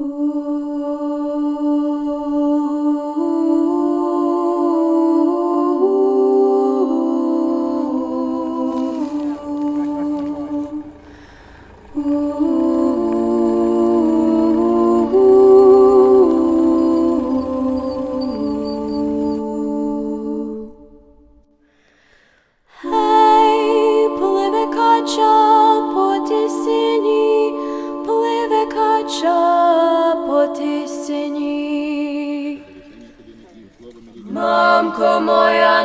Ooh. Мамко моя,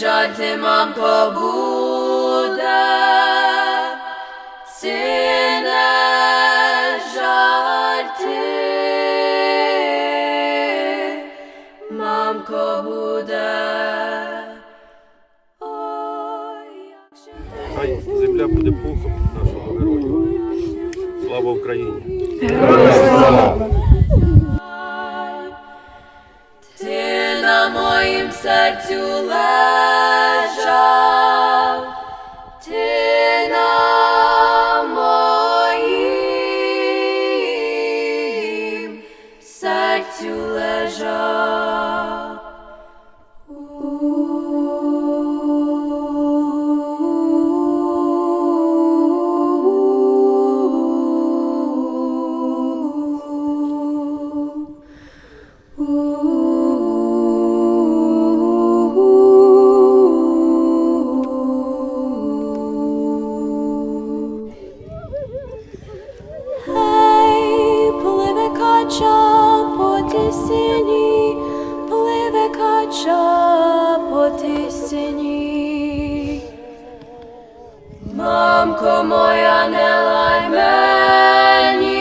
Жаль, мамко, буде. Це жаль, ти, мамко, буде. Ой, як же Хай земля буде пухом нашого героя. Слава Україні! Ти лежав. Гей, Мамко моя, не лай мені,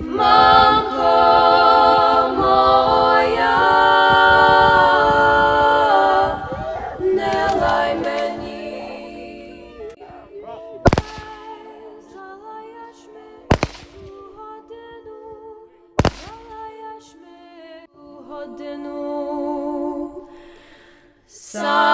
мамко моя, не лай мені. Залаяш ми у годину, залаяш ми у годину.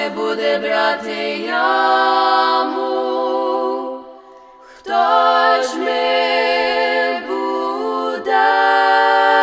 Не буде брати я?